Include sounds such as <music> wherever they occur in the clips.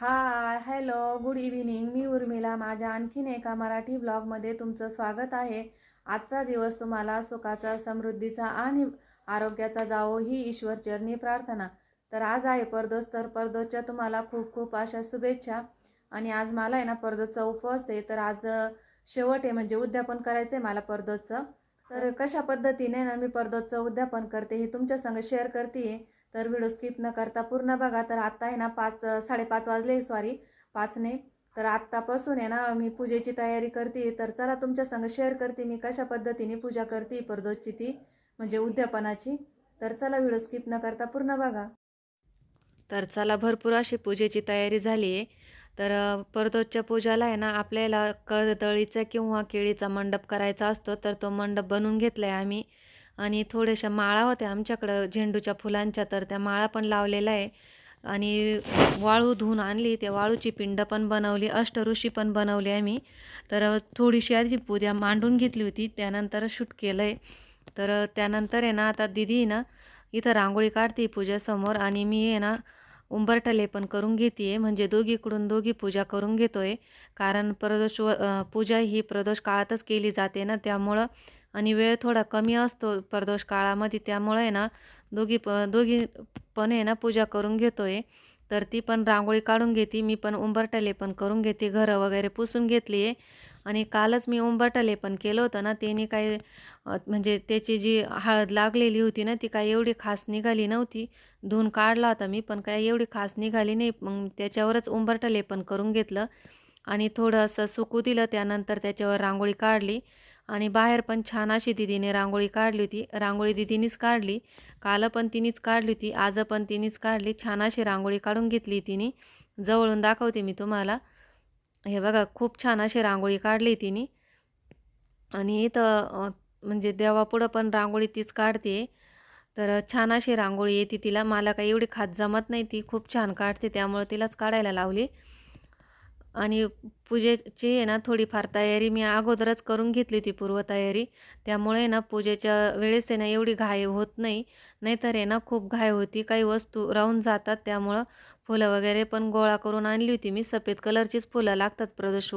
हाय hello good evening मी उर्मिला. माझ्या आणखीन एका मराठी ब्लॉगमध्ये तुमचं स्वागत आहे. आजचा दिवस तुम्हाला सुखाचा समृद्धीचा आणि आरोग्याचा जावो ही ईश्वरचरणी प्रार्थना. तर आज आहे परदोस तर परदोसच्या तुम्हाला खूप खूप अशा शुभेच्छा. आणि आज मला आहे ना परदोसचा उपवास आहे. तर आज शेवट आहे म्हणजे उद्यापन करायचं आहे मला परदोसचं. तर कशा पद्धतीने ना मी परदोसचं उद्यापन करते हे तुमच्या संग शेअर करते तर व्हिडिओ स्किप न करता पूर्ण बघा. तर आत्ता आहे ना पाच साडेपाच वाजले सॉरी पाचने. तर आत्तापासून आहे ना मी पूजेची तयारी करते. तर चला तुमच्या संग शेअर करते मी कशा पद्धतीने पूजा करते परदोजची ती म्हणजे उद्यापनाची. तर चला व्हिडिओ स्किप न करता पूर्ण बघा. तर चला भरपूर अशी पूजेची तयारी झाली आहे. तर परदोजच्या पूजाला आहे ना आपल्याला कळतळीचा किंवा केळीचा मंडप करायचा असतो. तर तो मंडप बनवून घेतला आहे आम्ही. आणि थोड्याशा माळा होत्या आमच्याकडं झेंडूच्या फुलांच्या तर त्या माळा पण लावलेल्या आहे. आणि वाळू धुवून आणली त्या वाळूची पिंड पण बनवली अष्टऋषी पण बनवली आहे मी. तर थोडीशी आधी पूजा मांडून घेतली होती त्यानंतर शूट केलं आहे तर त्यानंतर आहे ना आता दिदी ना इथं रांगोळी काढते पूजेसमोर आणि मी आहे ना उंबरठा पण करून घेते आहे म्हणजे दोघीकडून दोघी पूजा करून घेतो आहे कारण प्रदोष व पूजा ही प्रदोष काळातच केली जाते ना. त्यामुळं आणि वेळ थोडा कमी असतो प्रदोष काळामध्ये. त्यामुळं आहे ना दोघी प दोघी पण आहे ना पूजा करून घेतो आहे तर ती पण रांगोळी काढून घेते. मी पण उंबरठा पण करून घेते. घरं वगैरे पुसून घेतली आहे आणि कालच मी उंबरठा पण केलं होतं ना त्याने काय म्हणजे त्याची जी हळद लागलेली होती ना ती काय एवढी खास निघाली नव्हती. धुवून काढला होता मी पण काय एवढी खास निघाली नाही. मग त्याच्यावरच उंबरठा पण करून घेतलं आणि थोडं असं सुकू दिलं त्यानंतर त्याच्यावर रांगोळी काढली आणि बाहेर पण छान अशी दिदीने रांगोळी काढली होती. रांगोळी दिदीनीच काढली काल पण तिनेच काढली होती आज पण तिनेच काढली छान अशी रांगोळी काढून घेतली तिने. जवळून दाखवते मी तुम्हाला. हे बघा खूप छान अशी रांगोळी काढली तिने. आणि इथं म्हणजे देवापुढं पण रांगोळी तीच काढते. तर छान अशी रांगोळी येते तिला. मला काही एवढी खात जमत नाही ती. खूप छान काढते त्यामुळं तिलाच काढायला लावली. आणि पूजेची आहे ना थोडीफार तयारी मी अगोदरच करून घेतली होती पूर्वतयारी. त्यामुळे ना पूजेच्या वेळेस आहे ना एवढी घाई होत नाही. नाहीतर आहे ना खूप घाई होती. काही वस्तू राहून जातात त्यामुळं. फुलं वगैरे पण गोळा करून आणली होती मी. सफेद कलरचीच फुलं लागतात प्रदोष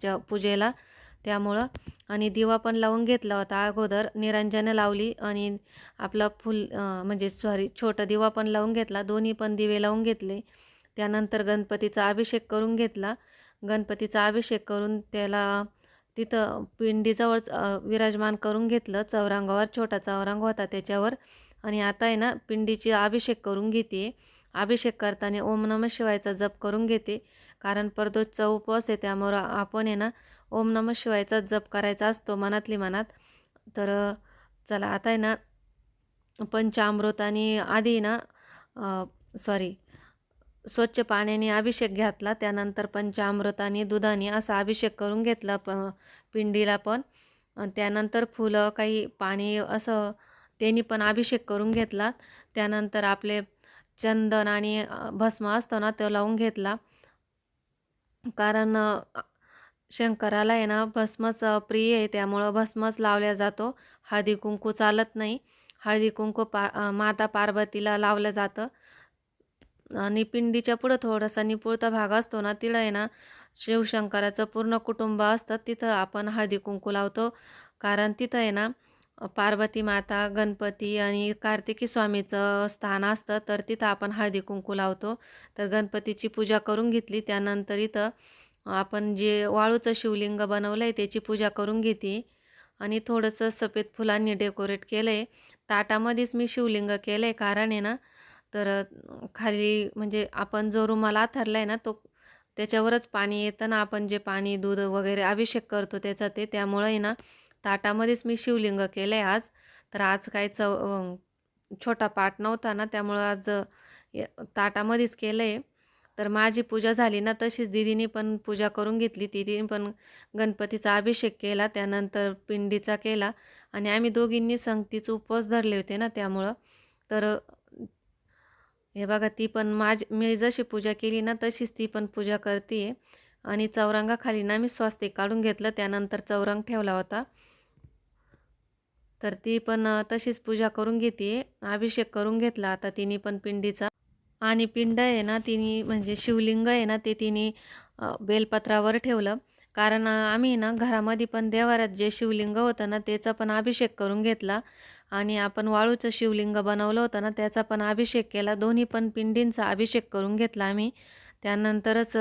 च्या पूजेला. त्यामुळं. आणि दिवा पण लावून घेतला होता अगोदर. निरंजनं लावली आणि आपला फुल म्हणजे सॉरी छोटा दिवा पण लावून घेतला. दोन्ही पण दिवे लावून घेतले. त्यानंतर गणपतीचा अभिषेक करून घेतला. गणपतीचा अभिषेक करून त्याला तिथं पिंडीजवळच विराजमान करून घेतलं. चौरंगावर छोटा चौरंग होता त्याच्यावर. आणि आता आहे ना पिंडीची अभिषेक करून घेते अभिषेक करताना ओम नम शिवायचा जप करून घेते. कारण परदोषचा उपवास आहे त्यामुळं आपण आहे ना ओम नम शिवायचा जप करायचा असतो मनातली मनात. तर चला आता आहे ना पंचामृत आणि आधी ना सॉरी स्वच्छ पाण्याने अभिषेक घातला त्यानंतर पंचामृताने दुधाने असा अभिषेक करून घेतला प पिंडीला पण. त्यानंतर फुलं काही पाणी असं त्यांनी पण अभिषेक करून घेतला. त्यानंतर आपले चंदन आणि भस्म असतो ना तो लावून घेतला. कारण शंकराला आहे ना भस्मच प्रिय आहे. त्यामुळं भस्मच लावल्या जातो. हळदी कुंकू चालत नाही. हळदी कुंकू पा माता पार्वतीला लावलं जातं. आणि पिंडीच्या पुढं थोडासा निपुळता भाग असतो ना तिथं आहे ना शिवशंकराचं पूर्ण कुटुंब असतं. तिथं आपण हळदी कुंकू लावतो. कारण तिथं आहे ना पार्वती माता गणपती आणि कार्तिकी स्वामीचं स्थान असतं तर तिथं आपण हळदी कुंकू लावतो. तर गणपतीची पूजा करून घेतली त्यानंतर इथं आपण जे वाळूचं शिवलिंग बनवलं आहे त्याची पूजा करून घेतली. आणि थोडंसं सफेद फुलांनी डेकोरेट केलं आहे ताटामध्येच मी शिवलिंग केलं आहे कारण आहे ना तर खाली म्हणजे आपण जो रुमाल आथरला आहे ना तो त्याच्यावरच पाणी येतं ना आपण जे पाणी दूध वगैरे अभिषेक करतो त्याचा ते त्यामुळं आहे ना ताटामध्येच मी शिवलिंग केलं आहे आज. तर आज काय चव छोटा पाट नव्हता ना त्यामुळं आज ताटामध्येच केलं आहे तर माझी पूजा झाली ना तशीच दिदीने पण पूजा करून घेतली. दिदीने पण गणपतीचा अभिषेक केला त्यानंतर पिंडीचा केला. आणि आम्ही दोघींनी संगतीचे उपवास धरले होते ना त्यामुळं. तर हे बघा ती पण माझ मी जशी पूजा केली ना तशीच ती पण पूजा करते आणि चौरंगाखाली ना मी स्वास्तिक काढून घेतलं. त्यानंतर चौरंग ठेवला होता. तर ती पण तशीच पूजा करून घेते. अभिषेक करून घेतला आता तिने पण पिंडीचा. आणि पिंड आहे ना तिने म्हणजे शिवलिंग आहे ना ते तिने बेलपत्रावर ठेवलं. कारण आम्ही ना घरामध्ये पण देवाऱ्यात जे शिवलिंग होतं ना त्याचा पण अभिषेक करून घेतला. आणि आपण वाळूचं शिवलिंग बनवलं होतं ना त्याचा पण अभिषेक केला. दोन्ही पण पिंडींचा अभिषेक करून घेतला आम्ही. त्यानंतरच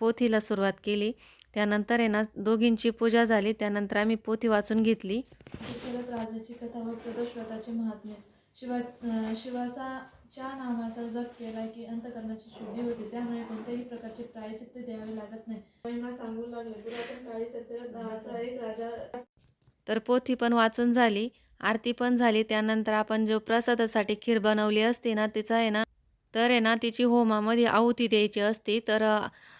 पोथीला सुरुवात केली. त्यानंतर आहे ना दोघींची पूजा झाली. त्यानंतर आम्ही पोथी वाचून घेतली. राजाची कथा व प्रदोषव्रताचे महात्म्य. शिवा शिवाचा च्या नामाचा जप केला की अंतकरणाची शुद्धी होते. त्यामुळे कोणत्याही प्रकारचे प्रायचित्त द्यावे लागत नाही. महिमा सांगू लागले पुरातन काळी सत्यरथ नावाचा एक राजा तर पोथी पण वाचून झाली आरती पण झाली. त्यानंतर आपण जो प्रसादासाठी खीर बनवली असते ना तिचा आहे ना तर आहे ना तिची होमामध्ये आहुती द्यायची असते. तर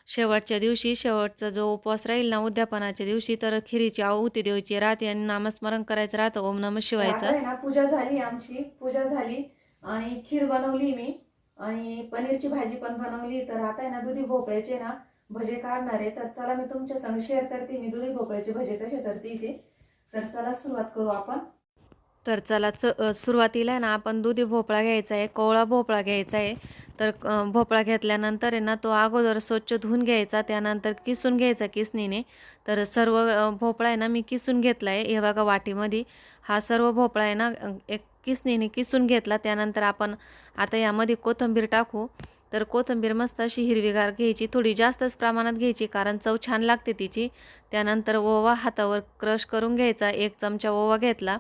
शेवटच्या दिवशी शेवटचा जो उपवास राहील ना उद्यापनाच्या दिवशी तर खिरीची आहुती द्यायची. राहते आणि नामस्मरण करायचं राहतं. ओम नम शिवायचं आहे ना पूजा झाली आमची. पूजा झाली. आणि खीर बनवली मी. आणि पनीरची भाजी पण बनवली. तर आता आहे ना दुधी भोपळ्याचे ना भजे काढणार आहे. तर चला मी तुमच्या संग शेअर करते. मी दुधी भोपळ्याचे भजे कसे करते ते तर चला सुरुवात करू आपण. तर चला च सुरुवातीला आहे ना आपण दुधी भोपळा घ्यायचा आहे कोवळा भोपळा घ्यायचा आहे. तर भोपळा घेतल्यानंतर आहे ना तो अगोदर स्वच्छ धुवून घ्यायचा त्यानंतर किसून घ्यायचा किसणीने. तर सर्व भोपळा आहे ना मी किसून घेतला आहे हे बघा वाटीमध्ये. हा सर्व भोपळा आहे ना एक किसणीने किसून घेतला. त्यानंतर आपण आता यामध्ये कोथिंबीर टाकू. तर कोथिंबीर मस्त अशी हिरवीगार घ्यायची थोडी जास्तच प्रमाणात घ्यायची कारण चव छान लागते तिची. त्यानंतर ओवा हातावर क्रश करून घ्यायचा एक चमचा ओवा घेतला.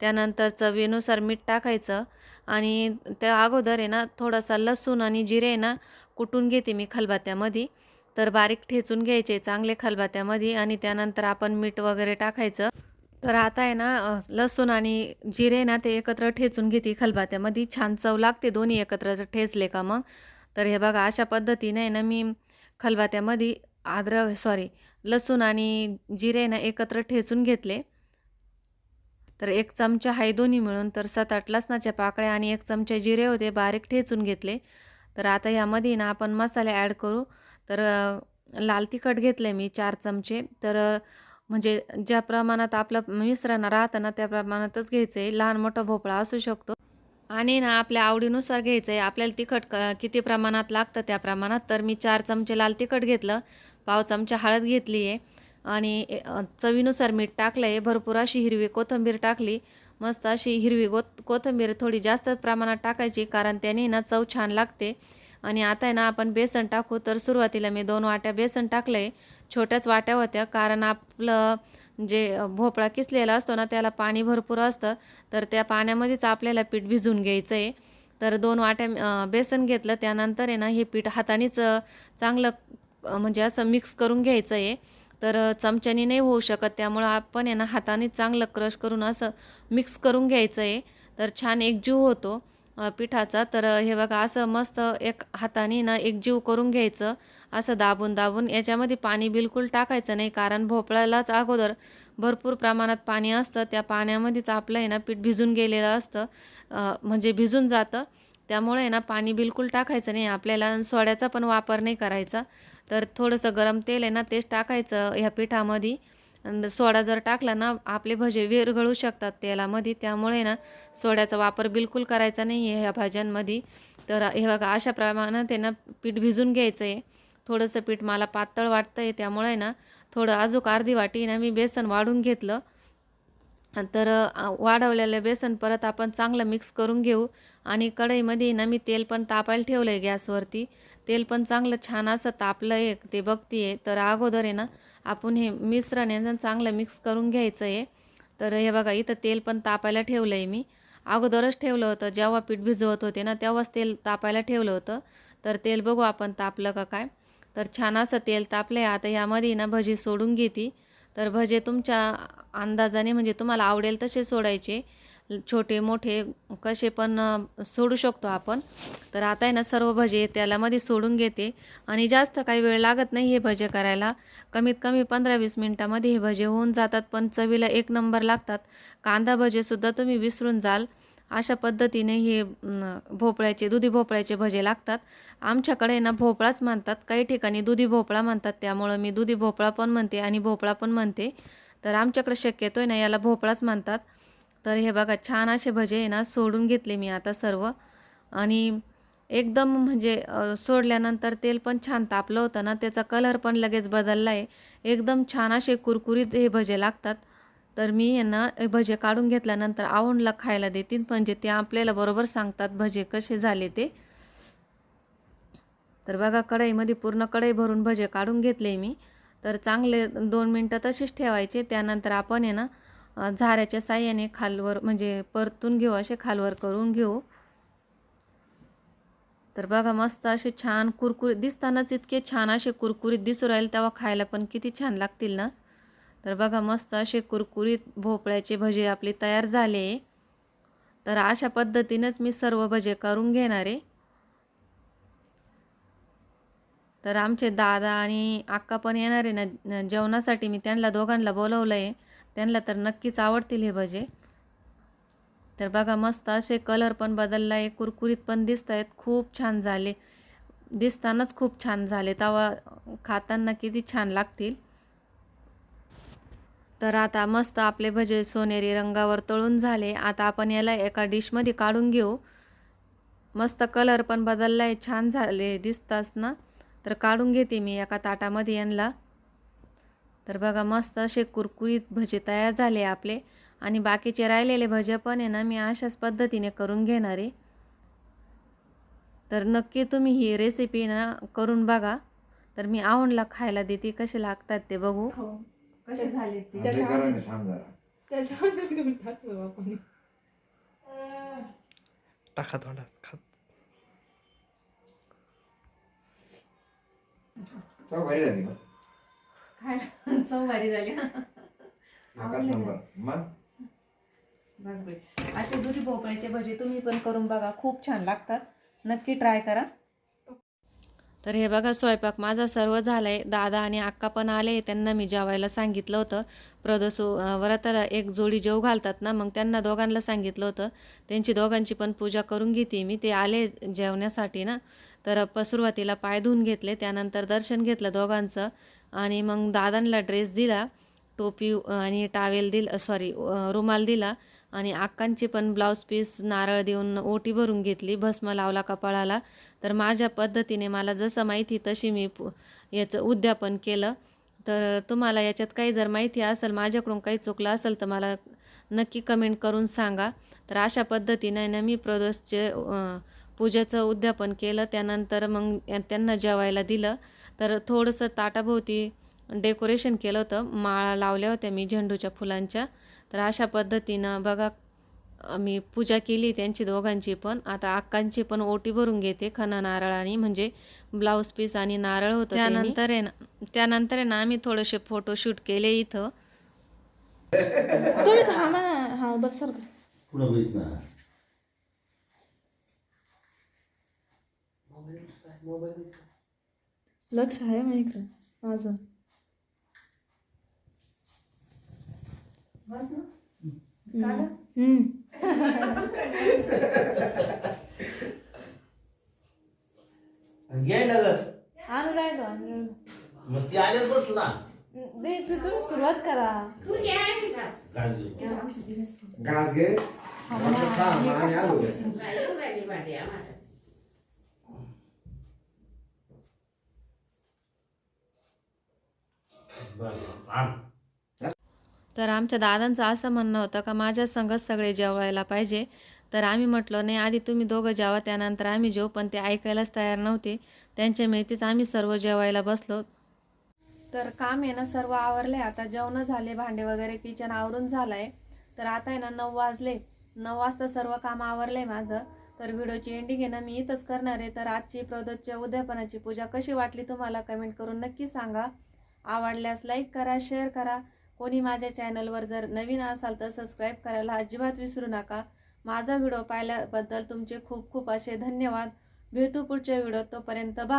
त्यानंतर चवीनुसार मीठ टाकायचं आणि त्या अगोदर आहे ना थोडासा लसूण आणि जिरे आहे ना कुटून घेते मी खलबात्यामध्ये तर बारीक ठेचून घ्यायचे चांगले खलबात्यामध्ये आणि त्यानंतर आपण मीठ वगैरे टाकायचं. तर आता आहे ना लसूण आणि जिरे ना ते एकत्र ठेचून घेते खलबात्यामध्ये छान चव लागते दोन्ही एकत्र ठेचले का मग. तर हे बघा अशा पद्धतीने आहे ना मी खलबात्यामध्ये आद्रक सॉरी लसूण आणि जिरे ना एकत्र ठेचून घेतले. तर एक चमचा हाय दोन्ही मिळून तर सात आठ लसणाच्या पाकळ्या आणि एक चमचा जिरे होते बारीक ठेचून घेतले. तर आता यामध्ये ना आपण मसाले ॲड करू. तर लाल तिखट घेतले मी चार चमचे. तर म्हणजे ज्या प्रमाणात आपलं मिश्रण राहतं ना त्या प्रमाणातच घ्यायचं आहे लहान मोठा भोपळा असू शकतो. आणि ना आपल्या आवडीनुसार घ्यायचं आहे आपल्याला तिखट क किती प्रमाणात लागतं त्या प्रमाणात. तर मी चार चमचे लाल तिखट घेतलं. पाव चमचा हळद घेतली आहे आणि चवीनुसार मीठ टाकलं आहे भरपूर अशी हिरवी कोथिंबीर टाकली. मस्त अशी हिरवी गो कोथिंबीर थोडी जास्त प्रमाणात टाकायची. कारण त्याने ना चव छान लागते. आणि आता आहे ना आपण बेसन टाकू. तर सुरुवातीला मी दोन वाट्या बेसन टाकलं आहे छोट्याच वाट्या होत्या. कारण आपलं जे भोपळा किसलेला असतो ना त्याला पाणी भरपूर असतं. तर त्या पाण्यामध्येच आपल्याला पीठ भिजून घ्यायचं आहे तर दोन वाट्या बेसन घेतलं. त्यानंतर आहे ना हे पीठ हातानेच चांगलं म्हणजे असं मिक्स करून घ्यायचं आहे तर चमच्याने नाही होऊ शकत. त्यामुळं आपण आहे ना हाताने चांगलं क्रश करून असं मिक्स करून घ्यायचं आहे तर छान एकजीव होतो. पिठाचा. तर हे बघा असं मस्त एक हाताने ना एकजीव करून घ्यायचं. असं दाबून दाबून याच्यामध्ये पाणी बिलकुल टाकायचं नाही. कारण भोपळ्यालाच अगोदर भरपूर प्रमाणात पाणी असतं. त्या पाण्यामध्येच आपलं आहे ना पीठ भिजून गेलेलं असतं. म्हणजे भिजून जातं. त्यामुळे आहे ना पाणी बिलकुल टाकायचं नाही. आपल्याला सोड्याचा पण वापर नाही करायचा. तर थोडंसं गरम तेल आहे ना तेच टाकायचं ह्या पिठामध्ये. सोडा जर टाकला ना आपले भजे विरघळू शकतात तेलामध्ये. त्यामुळे ना सोड्याचा वापर बिलकुल करायचा नाही आहे ह्या भाज्यांमध्ये. तर हे बघा अशा प्रमाणात आहे ना पीठ भिजून घ्यायचं आहे थोडंसं पीठ मला पातळ वाटतं आहे त्यामुळे ना थोडं अजूक अर्धी वाटी ना मी बेसन वाढून घेतलं. तर वाढवलेलं बेसन परत आपण चांगलं मिक्स करून घेऊ. आणि कढईमध्ये ना मी तेल पण तापायला ठेवलं आहे गॅसवरती. तेल पण चांगलं छान असं तापलं आहे ते बघते आहे तर अगोदर आहे ना आपण हे मिश्रण आहे चांगलं मिक्स करून घ्यायचं आहे तर हे बघा इथं तेल पण तापायला ठेवलं आहे मी. अगोदरच ठेवलं होतं जेव्हा पीठ भिजवत होते ना तेव्हाच तेल तापायला ठेवलं होतं. तर तेल बघू आपण तापलं का काय. तर छान असं तेल तापलं आहे आता ह्यामध्ये ना भजी सोडून घेते. तर भजे तुमच्या अंदाजाने म्हणजे तुम्हाला आवडेल तसे सोडायचे. छोटे मोठे कसे पण सोडू शकतो आपण. तर आता आहे ना सर्व भजे त्याला मध्ये सोडून घेते. आणि जास्त काही वेळ लागत नाही हे भजे करायला. कमीत कमी पंधरा वीस मिनटामध्ये हे भजे होऊन जातात. पण चवीला एक नंबर लागतात. कांदा भजेसुद्धा तुम्ही विसरून जाल. अशा पद्धतीने हे भोपळ्याचे दुधी भोपळ्याचे भजे लागतात. आमच्याकडे ना भोपळाच म्हणतात. काही ठिकाणी दुधी भोपळा म्हणतात. त्यामुळं मी दुधी भोपळा पण म्हणते आणि भोपळा पण म्हणते. तर आमच्याकडे शक्यतो आहे ना याला भोपळाच म्हणतात. तर हे बघा छान असे भजे आहे ना सोडून घेतले मी आता सर्व. आणि एकदम म्हणजे सोडल्यानंतर तेल पण छान तापलं होतं ना त्याचा कलर पण लगेच बदलला आहे. एकदम छान असे कुरकुरीत हे भजे लागतात. तर मी यांना हे भजे काढून घेतल्यानंतर आवडला खायला देतील म्हणजे ते आपल्याला बरोबर सांगतात भजे कसे झाले ते. तर बघा कढईमध्ये पूर्ण कढई भरून भजे काढून घेतले मी. तर चांगले दोन मिनटं तसेच ठेवायचे. त्यानंतर आपण आहे ना झाऱ्याच्या साह्याने खालवर म्हणजे परतून घेऊ असे खालवर करून घेऊ. तर बघा मस्त असे छान कुरकुरीत दिसतानाच इतके छान असे कुरकुरीत दिसू राहील तेव्हा खायला पण किती छान लागतील ना. तर बघा मस्त असे कुरकुरीत भोपळ्याचे भजे आपले तयार झाले. तर अशा पद्धतीनेच मी सर्व भजे करून घेणार आहे. तर आमचे दादा आणि अक्का पण येणार आहे ना जेवणासाठी. मी त्यांना दोघांना बोलवलं आहे त्यांना तर नक्कीच आवडतील हे भजे. तर बघा मस्त असे कलर पण बदलला आहे कुरकुरीत पण दिसत आहेत खूप छान झाले. दिसतानाच खूप छान झाले. तवा खाताना किती छान लागतील. तर आता मस्त आपले भजे सोनेरी रंगावर तळून झाले. आता आपण याला एका डिशमध्ये काढून घेऊ. मस्त कलर पण बदलला आहे छान झाले दिसताच ना? तर काढून घेते मी एका ताटामध्ये यांना तर बघा मस्त असे कुरकुरीत भजे तयार झाले आपले. आणि बाकीचे राहिलेले भजे पण आहे ना मी अशाच पद्धतीने करून घेणार आहे. तर नक्की तुम्ही ही रेसिपी ना करून बघा. तर मी आवडला खायला देते कसे लागतात ते बघू. हो कसे झाले टाका तोंडात खात चव भारी झाली खायला <laughs> चव भारी झाली. एकच नंबर. मग? बघ बाई. असे दुधी भोपळ्याचे भजे तुम्ही पण करून बघा. खूप छान लागतात. नक्की ट्राय करा. तर हे बघा स्वयंपाक माझा सर्व झाला आहे दादा आणि अक्का पण आले. त्यांना मी जेवायला सांगितलं होतं. प्रदोसो व्रताला एक जोडी जेव घालतात ना मग त्यांना दोघांना सांगितलं होतं. त्यांची दोघांची पण पूजा करून घेते मी. ते आले जेवण्यासाठी ना. तर प सुरुवातीला पाय धुवून घेतले त्यानंतर दर्शन घेतलं दोघांचं आणि मग दादांना ड्रेस दिला टोपी आणि टावेल दिल सॉरी रुमाल दिला आणि आक्कांची पण ब्लाऊज पीस नारळ देऊन ओटी भरून घेतली भस्म लावला कपाळाला. तर माझ्या पद्धतीने मला जसं माहिती तशी मी पु याचं उद्यापन केलं. तर तुम्हाला याच्यात काही जर माहिती असेल माझ्याकडून काही चुकलं असेल तर मला नक्की कमेंट करून सांगा. तर अशा पद्धतीने ना मी प्रदोषचे पूजेचं उद्यापन केलं त्यानंतर मग त्यांना जेवायला दिलं. तर थोडंसं ताटाभोवती डेकोरेशन केलं होतं. माळा लावल्या होत्या मी झेंडूच्या फुलांच्या. तर अशा पद्धतीनं बघा मी पूजा केली त्यांची दोघांची पण. आता अक्कांची पण ओटी भरून घेते खना नारळाने म्हणजे ब्लाऊज पीस आणि नारळ होतं त्यानंतर आहे ना त्यानंतर आहे ना आम्ही थोडेसे फोटोशूट केले इथं. तुम्ही थांबा हा बस सर पुढं बैस ना लक्ष आहे मग इकडं. माझं. बस ना. काढा. हम्म. घे ना ग आणू राहिलो आणू राहिलो. मग ती आल्याच बसू ना. दे तू तुम्ही सुरुवात करा. घे. घास? घे. आणि आलो. तर आमच्या दादांचं असं म्हणणं होतं का माझ्या संगच सगळे जेवायला पाहिजे. तर आम्ही म्हटलं नाही आधी तुम्ही दोघं जेवा त्यानंतर आम्ही जेव पण ते ऐकायलाच तयार नव्हते. त्यांच्या माहितीच आम्ही सर्व जेवायला बसलो. तर काम आहे ना सर्व आवरले आता जेवण झाले भांडे वगैरे किचन आवरून झालंय. तर आता आहे ना नऊ वाजले. नऊ वाजता सर्व काम आवरलंय माझं. तर व्हिडिओची एंडिंग आहे ना मी इथंच करणार आहे. तर आजची प्रदोतच्या उद्यापनाची पूजा कशी वाटली तुम्हाला कमेंट करून नक्की सांगा. आवडल्यास लाईक करा शेअर करा. कोणी माझ्या चॅनलवर जर नवीन असाल तर सबस्क्राईब करायला अजिबात विसरू नका. माझा व्हिडिओ पाहिल्याबद्दल तुमचे खूप खूप असे धन्यवाद. भेटू पुढच्या व्हिडिओ तोपर्यंत बा